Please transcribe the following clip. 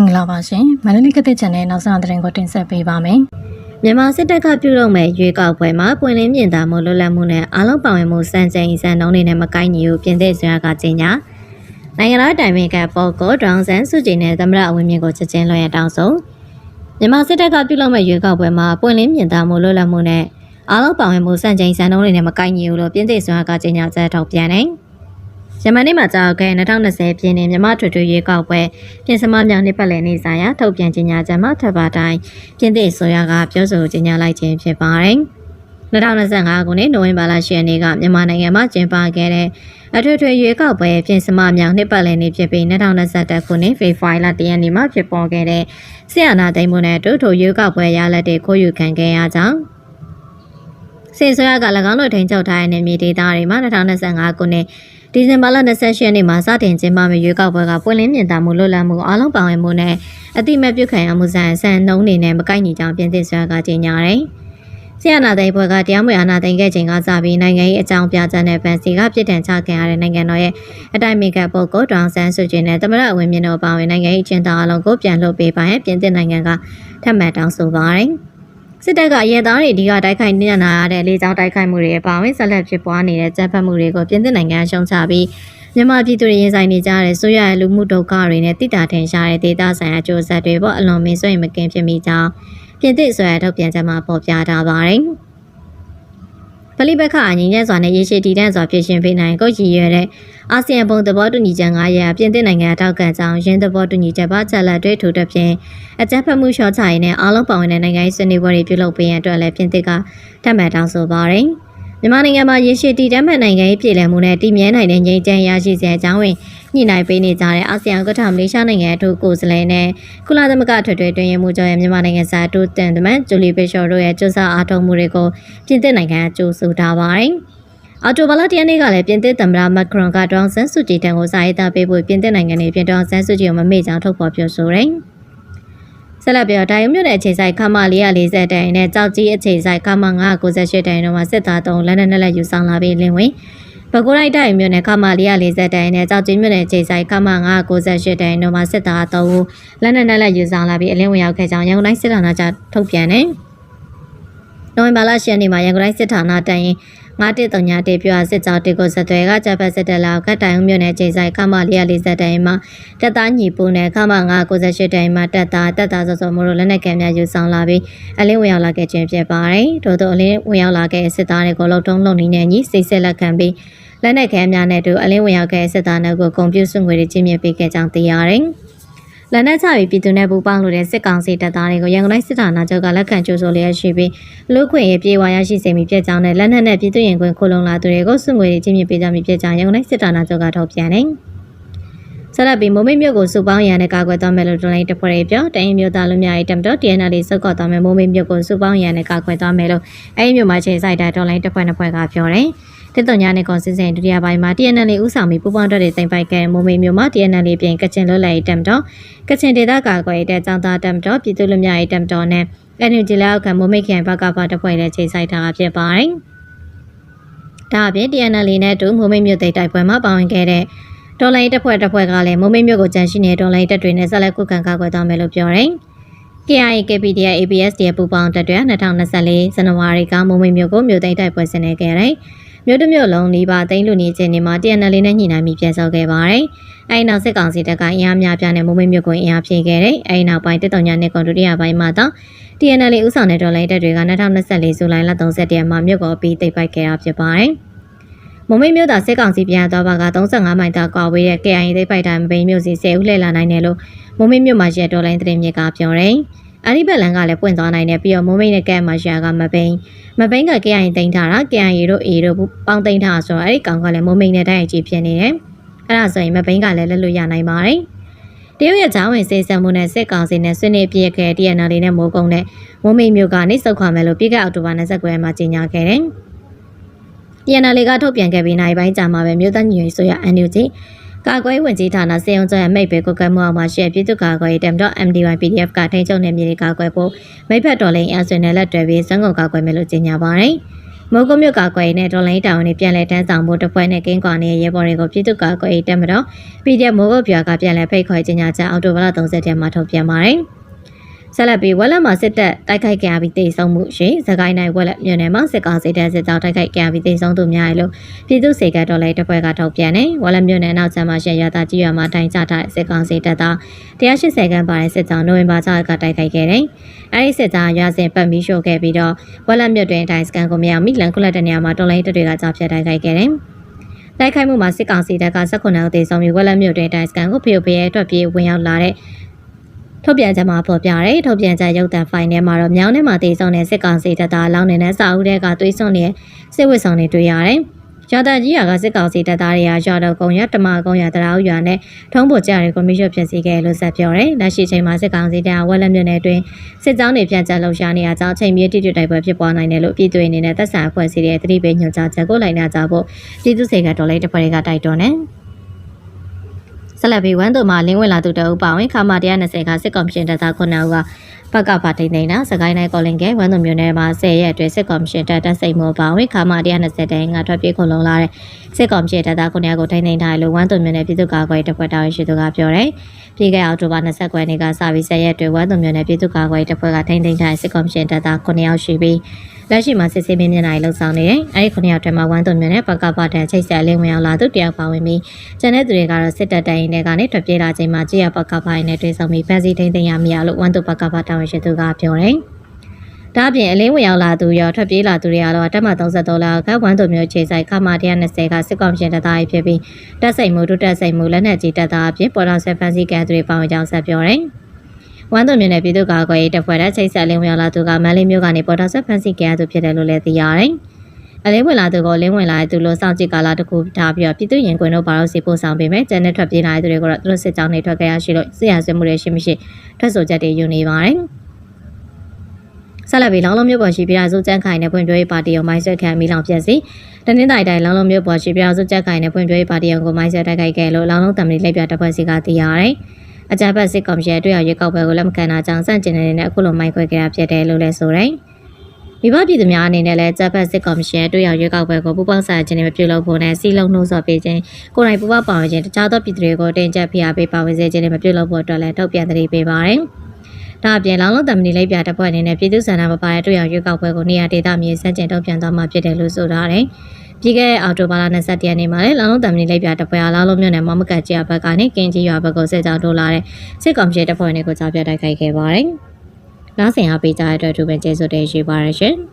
င်္ဂလာပါရှင်မန္တလေးကတဲ့ channel နောက်ဆုံးသတင်းကိုတင်ဆက်ပေးပါမယ်မြန်မာစစ်တပ်ကပြုလုပ်မဲ့ရွေးကောက်ပွဲမှာပွင့်လင်းမြင်သာမှုလွတ်လပ်မှုနဲ့အားလုံးပါဝင်မှုစံချိန်စံနှုန်းတွေနဲ့မကိုက်ညီဘူးပြင်သစ်ဆွေကကြေညာနိုင်ငံတော်တိုင်ပင်ခံပေါ်ကိုဒေါန်ဆန်စုကြည်နဲ့သမရအဝင်းမြင့်ကိုချက်ချင်းလွှဲရတောင်းဆိုမြန်မာစစ်တပ်ကပြုလုပ်မဲ့ရွေးကောက်ပွဲမှာပွင့်လင်းမြင်သာမှုလွတ်လပ်မှုနဲ့အားလုံးပါဝင်မှုစံချိန်စံနှုန်းတွေနဲ့မကိုက်ညီဘူးလို့ပြင်သစ်ဆွေကကြေညာချက်ထုတ်ပြန်တယ် ယမန်နေ့မှာကြာခဲ့2020ပြည့်နှစ်မြန်မာထွေထွေရွေးကောက်ပွဲပြင်စမမြောင်နှစ်ပတ်လည်နေ့ဆိုင်ရာထုတ်ပြန်ကြေညာချက်မှာထပ်ပါတိုင်းပြင်သစ်ဆိုရကပြောဆိုကြေညာလိုက်ခြင်းဖြစ်ပါတယ်။2025ခုနှစ်နိုဝင်ဘာလ10ရက်နေ့ကမြန်မာနိုင်ငံမှာကျင်းပခဲ့တဲ့အထွေထွေရွေးကောက်ပွဲပြင်စမမြောင်နှစ်ပတ်လည်နေ့ဖြစ်ပြီး2021ခုနှစ်ဖေဖော်ဝါရီလ10ရက်နေ့မှာဖြစ်ပေါ်ခဲ့တဲ့ဆရာနာသိမ်းမှုနဲ့အတူထိုရွေးကောက်ပွဲရလဒ်တွေခိုးယူခံခဲ့ရကြောင်းစေဆွေရက၎င်းတို့ထိန်းချုပ်ထားတဲ့နေမြေဒေသတွေမှာ2025ခုနှစ် ဒီဇင်ဘာလ28ရက်နေ့မှာစတင်ကျင်းပမယ့်ရွေးကောက်ပွဲကပွင့်လင်းမြင်သာမှုလွတ်လပ်မှုအားလုံးပါဝင်မှုနဲ့အတိမတ်ပြုခံရမှုဆိုင်ဆန်နှုံးနေနဲ့မကိုက်ညီကြောင်းပြင်သစ်ဆွဲကကြေညာတယ်။ဆီယနာသိန်းဘွဲကတရားမဝင်အာဏာသိမ်းခဲ့ချိန်ကစပြီးနိုင်ငံရေးအကြောင်းပြချက်နဲ့ဗန်စီကပြစ်ဒဏ်ချခံရတဲ့နိုင်ငံတော်ရဲ့အတိုင်ပင်ခံပုဂ္ဂိုလ်ဒေါအောင်ဆန်းစုကြည်နဲ့သမရအဝင်မြင့်တို့ပါဝင်နိုင်ငံရေးအကျဉ်းသားအလုံးကိုပြန်လွှတ်ပေးပါရင်ပြင်သစ်နိုင်ငံကထပ်မံတောင်းဆိုပါတယ်။ စစ်တပ်ကရဲသားတွေဒီကတိုက်ခိုက်နေရတဲ့လေကြောင်းတိုက်ခိုက်မှုတွေအပါအဝင်ဆက်လက်ဖြစ်ပွားနေတဲ့ကြမ်းဖက်မှုတွေကိုပြင်သစ်နိုင်ငံရှုံချပြီးမြန်မာပြည်သူတွေရင်ဆိုင်နေကြတဲ့ဆိုရရဲ့လူမှုဒုက္ခတွေနဲ့တိတာထင်ရှားတဲ့ဒေသဆိုင်ရာကြိုးစားတွေပေါ်အလွန်မင်းဆွေမကင်းဖြစ်မိကြောင်းပြင်သစ်ဆိုရထုတ်ပြန်ချက်မှာဖော်ပြထားပါတယ်။ ပလိပက္ခအငြင်းညံ့စွာနဲ့ရေရှည်တည်တံ့စွာဖြစ်ရှင်ပေးနိုင်ကိုရည်ရွယ်တဲ့အာဆီယံဘုံသဘောတူညီချက်9ရပ်ပြင်သစ်နိုင်ငံထောက်ခံကြောင်းရင်းသဘောတူညီချက်ပါချက်လက်တွေထူတဲ့ဖြင့်အကြမ်းဖက်မှုလျှော့ချရေးနဲ့အားလုံးပါဝင်တဲ့နိုင်ငံရေးဆွေးနွေးပွဲတွေပြုလုပ်ပေးရန်အတွက်လည်းပြင်သစ်ကထပ်မံတောင်းဆိုပါတယ်။ မြန်မာနိုင်ငံမှာရေရှည်တည်တံ့မဲ့နိုင်ငံရေးပြည်လည်မှုနဲ့တည်မြဲနိုင်တဲ့ငြိမ်းချမ်းရရှိစေအကြောင်းဝင်ညှိနှိုင်းပေးနေကြတဲ့အာဆီယံကထမလေးရှားနိုင်ငံအထူးကိုယ်စားလှယ်နဲ့ကုလသမဂ္ဂထွေထွေတွင်ရမှုကျော်ရဲ့မြန်မာနိုင်ငံစာတိုးတန်တမန်ဂျူလီဘေရှော်တို့ရဲ့ကြိုးစားအားထုတ်မှုတွေကိုပြင်သစ်နိုင်ငံကကြိုးဆိုထားပါတယ်။အော်တိုဘာလတရနေ့ကလည်းပြင်သစ်သမ္မတမက်ခရွန်ကဒေါအောင်ဆန်းစုကြည်တန်ကိုစာရေးသားပေးဖို့ပြင်သစ်နိုင်ငံနေပြင်ဒေါအောင်ဆန်းစုကြည်ကိုမမေ့ကြောင်းထုတ်ဖော်ပြောဆိုတယ်။ ဆက်လက်ပြီးတော့ဒိုင်ယုံမြို့နယ်အခြေဆိုင်ခမ440တိုင်နဲ့ကြောက်ကြီးအခြေဆိုင်ခမ998တိုင်တို့မှာစစ်သား3လက်နက်နဲ့လက်ယူဆောင်လာပြီးလင်ဝင်ပဲခူးလိုက်တိုင်မြို့နယ်ခမ440တိုင်နဲ့ကြောက်ကြီးမြို့နယ်အခြေဆိုင်ခမ998တိုင်တို့မှာစစ်သား3ဦးလက်နက်နဲ့လက်ယူဆောင်လာပြီးအလင်းဝင်ရောက်ခဲ့ကြောင်းရန်ကုန်တိုင်းစစ်ဌာနချုပ်ထုတ်ပြန်တယ်။နိုဝင်ဘာလ10ရက်နေ့မှာရန်ကုန်တိုင်းစစ်ဌာနတိုင်ရင် 9131ပြွာစစ်ကြောင်းတေကိုဇသွဲကဂျပန်စစ်တပ်လောက်ကတိုင်ဦးမြို့နယ်ချိန်ဆိုင်ကမ440တိုင်မှာတပ်သားညီပူနဲ့ကမ998တိုင်မှာတပ်သားတပ်သားစောစောမို့လို့လက်နက်ကင်များယူဆောင်လာပြီးအလင်းဝင်ရောက်လာခဲ့ခြင်းဖြစ်ပါတယ်။ထို့သောအလင်းဝင်ရောက်လာခဲ့စစ်သားတွေကိုလုံတုံးလုံနေနဲ့ညီစိတ်ဆက်လက်ခံပြီးလက်နက်ခဲများနဲ့တူအလင်းဝင်ရောက်ခဲ့စစ်သားတွေကိုဂုံပြုစုငွေတွေကြီးမြင့်ပေးခဲ့ကြောင်းသိရတယ်။ လက်နက်ချပြီးပြည်သူနဲ့ပူးပေါင်းလို့တဲ့စစ်ကောင်စီတပ်သားတွေကိုရန်ကုန်တိုင်းစစ်ဌာနချုပ်ကလက်ခံကြိုဆိုလျက်ရှိပြီးလူခွင့်ရေးပြေဝါရရှိစေမိပြကြောင်းနဲ့လက်နက်နဲ့ပြည်သူရင်ခွင့်ခိုလုံလာသူတွေကိုစုငွေတွေချင်းမြပေးကြမိပြကြောင်းရန်ကုန်တိုင်းစစ်ဌာနချုပ်ကထုတ်ပြန်တယ်။ဆက်လက်ပြီးမုံမိတ်မြို့ကိုစုပေါင်းရန်နဲ့ကာကွယ်သွားမယ်လို့ဒလိုင်းတဖွဲ့ရေးပြောတိုင်းမျိုးသားလူမျိုးရေးတမ်တော့ TNL စုကောက်သွားမယ်မုံမိတ်မြို့ကိုစုပေါင်းရန်နဲ့ကာကွယ်သွားမယ်လို့အဲဒီမြို့မှာချိန်ဆိုင်တဲ့ဒလိုင်းတဖွဲ့နှစ်ဖွဲ့ကပြောတယ်။ တစ်တုံညာနဲ့ကွန်စင်စင်ဒုတိယပိုင်းမှာ TNL ဥဆောင်ပြီးပူးပေါင်းတက်တဲ့တင်ပိုက်ခဲ့မိုးမေမျိုးမှာ TNL ပြင်ကချင်လွတ်လပ်ရေးတမ်တော်ကချင်ဒေသကာကွယ်ရေးတဲ့ចောင်းသားတမ်တော်ပြည်သူ့လူမျိုးရေးတမ်တော်နဲ့ NUG လက်အောက်ခံမိုးမိတ်ခိုင်ဘကပါတဖွဲ့နဲ့ချိန်ဆိုင်ထားဖြစ်ပါတယ်။ဒါအပြင် TNL နဲ့တူမိုးမိတ်မြို့သိတိုက်ပွဲမှာပါဝင်ခဲ့တဲ့ဒေါ်လာရေးတပ်ဖွဲ့တပ်ဖွဲ့ကလည်းမိုးမိတ်မြို့ကိုကြန့်ရှိနေတဲ့ဒေါ်လာရေးတပ်တွေနဲ့ဆက်လက်ကုခံကာကွယ်သွားမယ်လို့ပြောတယ်။ KIA KPDA ABS တရပူပေါင်းတပ်တွေ2024ဇန်နဝါရီကမိုးမိတ်မြို့ကိုမြို့သိတိုက်ပွဲဆင်နွှဲခဲ့တယ်။ မြို့တစ်မြို့လုံးနီးပါးသိမ်းလူနေခြင်းတွေမှာ TNL နဲ့ညှိနှိုင်းပြီးပြန်ဆောက်ခဲ့ပါတယ်။အဲဒီနောက်စစ်ကောင်စီတပ်ကအင်အားများပြားနဲ့မုံမိတ်မြို့ကိုအင်အားဖြည့်ခဲ့တယ်။အဲဒီနောက်ပိုင်းတစ်တုံညာနဲ့ကွန်ဒူရီယာပိုင်းမှာတော့ TNL ဥဆောင်တဲ့ဒေါ်လာတပ်တွေက2024ဇူလိုင်လ30ရက်မှာမြို့ကိုပြီးတိတ်ပိုက်ခဲ့တာဖြစ်ပါတယ်။မုံမိတ်မြို့သားစစ်ကောင်စီပြန်သွားပါက35မိုင်တာကွာဝေးတဲ့ KIA သိပိုက်တိုင်းမပိန်မြို့စီ10ဦးလှည့်လာနိုင်တယ်လို့မုံမိတ်မြို့မှာရဲဒေါ်လာသတင်းမြစ်ကပြောတယ်။ အဲ့ဒီဘက်လန်ကလည်းပွင့်သွားနိုင်တယ်ပြီးတော့မိုးမိတ်နဲ့ကဲမှာရှာကမပိန်မပိန်က KIA တိန်ထားတာ KIA တို့ A တို့ပေါင်းတိန်ထားဆိုတော့အဲ့ဒီကောင်ကလည်းမိုးမိတ်နဲ့တိုက်အကြီးဖြစ်နေတယ်အဲ့ဒါဆိုရင်မပိန်ကလည်းလက်လို့ရနိုင်ပါတယ်တရုတ်ရဲ့ဂျောင်းဝင်စေစံမှုနဲ့စစ်ကောင်စီနဲ့ဆွေးနွေးပြည့်ခဲ့ TNL နဲ့မိုးကုန်းနဲ့မိုးမိတ်မျိုးကနေစုတ်ခွာမယ်လို့ပြည်ကအောက်တိုဘာ29ရက်မှာကြေညာခဲ့တယ်။ TNL ကထုတ်ပြန်ခဲ့ပြီးနိုင်ပိုင်းကြာမှာပဲမြို့သားညီရွေးဆိုရ NUG ကာကွယ်ဝင်ကြီးဌာနစေအောင်ကျော်ရဲ့မိတ်ပဲကိုကဲမှုအောင်မှာရှေ့ပြည်သူ့ကာကွယ်ရေးတမ်တော့ MDY PDF ကထိန်းချုပ်နေမြေကာကွယ်ဖို့မိဖက်တော်လိန်အဆွေနဲ့လက်တွဲပြီးစံကုန်ကာကွယ်မယ်လို့ကြေညာပါတယ်။မိုးကုတ်မြို့ကာကွယ်ရေးနဲ့ဒေါ်လိုင်းတောင်တွေပြန်လည်တန်းဆောင်မှုတစ်ပွဲနဲ့ကင်းကွာနေတဲ့ရဲဘော်တွေကိုပြည်သူ့ကာကွယ်ရေးတပ်မတော် PDF မိုးကုတ်ပြာကပြန်လည်ဖိတ်ခေါ်ကြေညာချက်အောက်တိုဘာလ30ရက်မှာထုတ်ပြန်ပါတယ်။ ဆက်လက်ပြီးဝက်လက်မှာစစ်တပ်တိုက်ခိုက်ကြပြီးတိတ်ဆုံးမှုရှိသခိုင်းနိုင်ဝက်လက်မြို့နယ်မှာစစ်ကောင်စီတပ်စစ်ကြောင်းတိုက်ခိုက်ကြပြီးတိတ်ဆုံးသူများရလို့ပြည်သူ့စေကတော်လည်းတစ်ပွဲကထုတ်ပြန်နေဝက်လက်မြို့နယ်နောက်ကျမ်းမှာရှေ့ရတာကြီးရွာမှာတိုင်ချထားတဲ့စစ်ကောင်စီတပ်သား180ခန်းပါတဲ့စစ်ကြောင်းနိုဝင်ဘာ6ကတိုက်ခိုက်ခဲ့တယ်။အဲဒီစစ်ကြောင်းရွာစဉ်ပတ်ပြီးရှို့ခဲ့ပြီးတော့ဝက်လက်မြို့တွင်တိုင်စကန်ကိုမြောက်မိလန်ကုလက်တနေရာမှာတော်လိုင်းတပ်တွေကကြောက်ဖြတ်တိုက်ခိုက်ခဲ့တယ်။တိုက်ခိုက်မှုမှာစစ်ကောင်စီတပ်က18ဦးသေဆုံးပြီးဝက်လက်မြို့တွင်တိုင်စကန်ကိုဖျို့ဖျဲအတွက်ပြေးဝင်ရောက်လာတဲ့ ထုတ်ပြန်ချက်မှာဖော်ပြတယ်ထုတ်ပြန်ချက်ရုပ်သံဖိုင်ထဲမှာတော့မြောင်းထဲမှာတည်ဆုံတဲ့စစ်ကောင်စီတပ်သားလောင်းနေတဲ့စာအုပ်တွေကသွေးစွန်တဲ့စစ်ဝစ်ဆောင်တွေတွေ့ရတယ်။ရွာတကြီးရွာကစစ်ကောင်စီတပ်သားတွေကရွာတော်ကုံရတမကုံရတရာဦးရွာနဲ့ထုံးပေါ်ကြတဲ့ကွန်မရှင်ဖြစ်စီခဲ့လို့ဆက်ပြောတယ်။လက်ရှိချိန်မှာစစ်ကောင်စီတပ်ဝက်လက်မြို့နယ်အတွင်းစစ်ကြောင်းတွေပြန်ချက်လှုပ်ရှားနေရကြောင်းချိန်မြေတိတိတိုက်ပွဲဖြစ်ပွားနိုင်တယ်လို့ပြည်သူတွေအနေနဲ့သက်ဆိုင်အဖွဲ့အစည်းတွေသတိပေးညွှန်ကြားချက်ကိုလိုက်နာကြဖို့ပြည်သူ့စေကတော်လေးတစ်ဖွဲ့ကတိုက်တွန်းတယ်။ ဆက်လက်ပြီးဝမ်းသူမှာလင်းဝင်လာသူတအုပ်ပါဝင်ခါမ120ကစစ်ကော်မရှင်တပ်သား9ဦးကပကဖာထိန်သိမ်းတာစကိုင်းတိုင်းကော်လင်ကဲဝမ်းသူမျိုးနယ်မှာ10ရက်အတွင်းစစ်ကော်မရှင်တပ်တပ်စိတ်မောပါဝင်ခါမ120တိုင်ကထွက်ပြေးခုံလုံးလာတဲ့စစ်ကော်မရှင်တပ်သား9ဦးကိုထိန်သိမ်းထားတယ်လို့ဝမ်းသူမျိုးနယ်ပြည်သူ့ကာကွယ်တပ်ဖွဲ့တာဝန်ရှိသူကပြောတယ်။ပြည်ခဲ့အောက်တိုဘာ29ရက်နေ့ကစပြီး10ရက်အတွင်းဝမ်းသူမျိုးနယ်ပြည်သူ့ကာကွယ်တပ်ဖွဲ့ကထိန်သိမ်းထားတဲ့စစ်ကော်မရှင်တပ်သား9ဦးရှိပြီး လက်ရှိမှာစစ်ဆေးမင်းမျက်နှာလှုပ်ဆောင်နေတယ်။အဲဒီ9ယောက်ထဲမှာဝမ်းသွန်မြနဲ့ပကပတန်ချိတ်ဆက်လင်းဝင်အောင်လာသူတယောက်ပါဝင်ပြီးကျန်တဲ့သူတွေကတော့စစ်တပ်တိုင်တွေကနေထွက်ပြေးလာချိန်မှာကြည်ရပကပရင်နဲ့တွေ့ဆုံပြီးဖန်စီထိန်သိမ်းရမရလို့ဝမ်းသွပကပတာဝန်ရှိသူကပြောတယ်။ဒါအပြင်အလင်းဝင်ရောက်လာသူရောထွက်ပြေးလာသူတွေကတော့တက်မ33လောက်ကဝမ်းသွမျိုးခြေဆိုင်ခမ120ကစစ်ကောင်ရှင်တပ်သားဖြစ်ပြီးတက်စိတ်မှုဒုတက်စိတ်မှုလက်နက်ကြီးတပ်သားအဖြစ်ပေါ်တော်ဆက်ဖန်စီကန်သူတွေပါဝင်ကြောင်းဆက်ပြောတယ်။ ဝမ်းသွမြင့်နယ်ပြည်သူ့ကာကွယ်ရေးတပ်ဖွဲ့တဲ့ချိတ်ဆက်လင်းဝင်လာသူကမန်လေးမျိုးကနေပေါ်တော်ဆက်ဖန်စီကြရသူဖြစ်တယ်လို့လည်းသိရတယ်။အလင်းဝင်လာသူကိုလင်းဝင်လာတဲ့သူလို့စောင့်ကြည့်ကာလတစ်ခုထားပြီးတော့ပြည်သူရင်ခွင်တို့ဘာလို့စီပို့ဆောင်ပေးမယ်။ကျန်တဲ့ထွက်ပြေးလာတဲ့သူတွေကတော့သူတို့စစ်ကြောင်းတွေထွက်ကြရရှိလို့စစ်ရဆွေးမှုတွေရှိမရှိထွက်ဆိုချက်တွေယူနေပါတယ်။ဆက်လက်ပြီးလောင်းလုံးမြို့ပေါ်ရှိပြည်တော်စုကြက်ခိုင်နဲ့ပွင့်တွဲပါတီအောင်မိုင်းဆွဲခံမိလောင်ပြက်စီတနင်္သာရီတိုင်းလောင်းလုံးမြို့ပေါ်ရှိပြည်တော်စုကြက်ခိုင်နဲ့ပွင့်တွဲပါတီအောင်ကိုမိုင်းဆွဲတိုက်ခိုက်ခဲ့လို့လောင်းလုံးတံမီလက်ပြတပ်ဖွဲ့စီကသိရတယ်။ အကြမ်းဖက်စစ်ကော်မရှင်အတွက်ရွေးကောက်ပွဲကိုလက်မခံတာကြောင့်စန့်ကျင်နေတဲ့အခုလိုမိုင်းခွဲခဲ့တာဖြစ်တယ်လို့လည်းဆိုတယ်။မိဘပြည်သူများအနေနဲ့လည်းတပ်ဖက်စစ်ကော်မရှင်အတွက်ရွေးကောက်ပွဲကိုပူးပေါင်းဆောင်ခြင်းနဲ့မပြုလုပ်ဖို့နဲ့စီလုံးနှိုးဆော်ပေးခြင်းကိုယ်တိုင်ပူးပေါင်းပါဝင်ခြင်းတခြားသောပြည်သူတွေကိုတင်ကြပ်ဖိအားပေးပါဝင်စေခြင်းနဲ့မပြုလုပ်ဖို့အတွက်လည်းထုတ်ပြန်သတိပေးပါတယ်။ဒါအပြင်လောင်လုံးတမနီလိုက်ပြတပ်ဖွဲ့အနေနဲ့ပြည်သူ့ဆန္ဒမပါတဲ့တွေ့ရောက်ရွေးကောက်ပွဲကိုနေရာဒေသမြေစန့်ကျင်ထုတ်ပြန်သွားမှာဖြစ်တယ်လို့ဆိုထားတယ်။ ပြီးခဲ့တဲ့အောက်တိုဘာလ21ရက်နေ့မှာလည်းလောင်လုံးတမနီလိုက်ပြတပ်ဖွဲ့အားလောလုံးမြို့နယ်မမကတ်ကြီးဘက်ကနေကင်းကြီးရွာဘက်ကိုစစ်ကြောင်းထိုးလာတဲ့စစ်ကောင်စီတပ်ဖွဲ့တွေကိုကြားပြတိုက်ခိုက်ခဲ့ပါတယ်။နားဆင်အားပေးကြတဲ့အတွက်သူပဲကျေးဇူးတင်ရှိပါရရှင်။